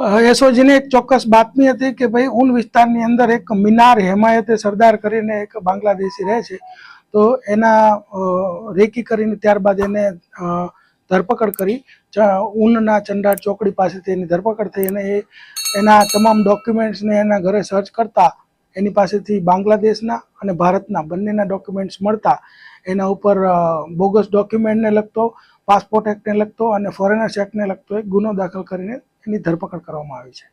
એસઓજીની એક ચોક્કસ બાતમી હતી કે ભાઈ, ઉન વિસ્તારની અંદર એક મિનાર હેમાયતે સરદાર કરીને એક બાંગ્લાદેશી રહે છે. તો એના રેકી કરીને ત્યારબાદ એને ધરપકડ કરી. ઊનના ચંડાળ ચોકડી પાસેથી એની ધરપકડ થઈ અને એ, એના તમામ ડોક્યુમેન્ટ્સને એના ઘરે સર્ચ કરતા, એની પાસેથી બાંગ્લાદેશના અને ભારતના બંનેના ડોક્યુમેન્ટ્સ મળતા. એના ઉપર બોગસ ડોક્યુમેન્ટને લગતો પાસપોર્ટ એક્ટને લગતો અને ફોરેનર્સ એક્ટને લગતો એક ગુનો દાખલ કરીને એની ધરપકડ કરવામાં આવી છે.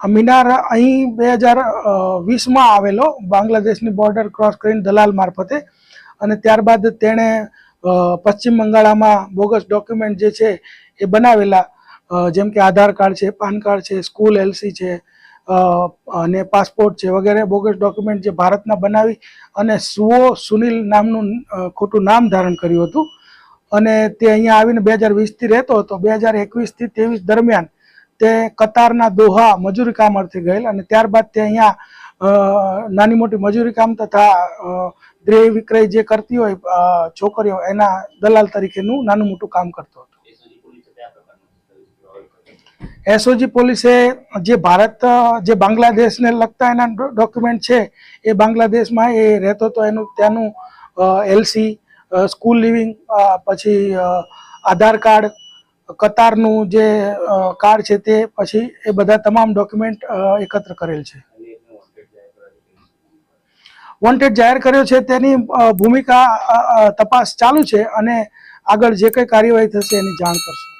મિનાર અહીં બે હજાર વીસમાં આવેલો બાંગ્લાદેશની બોર્ડર ક્રોસ કરીને દલાલ મારફતે. અને ત્યારબાદ તેણે પશ્ચિમ બંગાળામાં બોગસ ડોક્યુમેન્ટ જે છે એ બનાવેલા જેમ કે આધાર કાર્ડ છે પાન કાર્ડ છે સ્કૂલ એલસી છે અને પાસપોર્ટ છે વગેરે બોગસ ડોક્યુમેન્ટ જે ભારતના બનાવી અને સુઓ સુનિલ નામનું ખોટું નામ ધારણ કર્યું હતું. અને તે અહીંયા આવીને બે હજાર વીસથી રહેતો હતો. બે હજાર એકવીસથી ત્રેવીસ દરમિયાન તે કતારના દોહા મજૂરી કામ અર્થે ગયેલ અને ત્યારબાદ તે અહીંયા નાની મોટી મજૂરી કામ તથા દ્રેય વિક્રય જે કરતી હોય છોકરીઓ એના દલાલ તરીકેનું નાનું મોટું કામ કરતો હતો. એસઓજી પોલીસે જે ભારત જે બાંગ્લાદેશને લગતા એના ડોક્યુમેન્ટ છે, એ બાંગ્લાદેશમાં એ રહેતો હતો. એનું, ત્યાંનું એલસી સ્કૂલ લિવિંગ પછી આધાર કાર્ડ કતારનું જે કાર્ડ છે તે પછી એ બધા તમામ ડોક્યુમેન્ટ એકત્ર કરેલ છે. વોન્ટેડ જાહેર કર્યો છે તેની ભૂમિકા તપાસ ચાલુ છે અને આગળ જે કંઈ કાર્યવાહી થશે એની જાણ કરશે.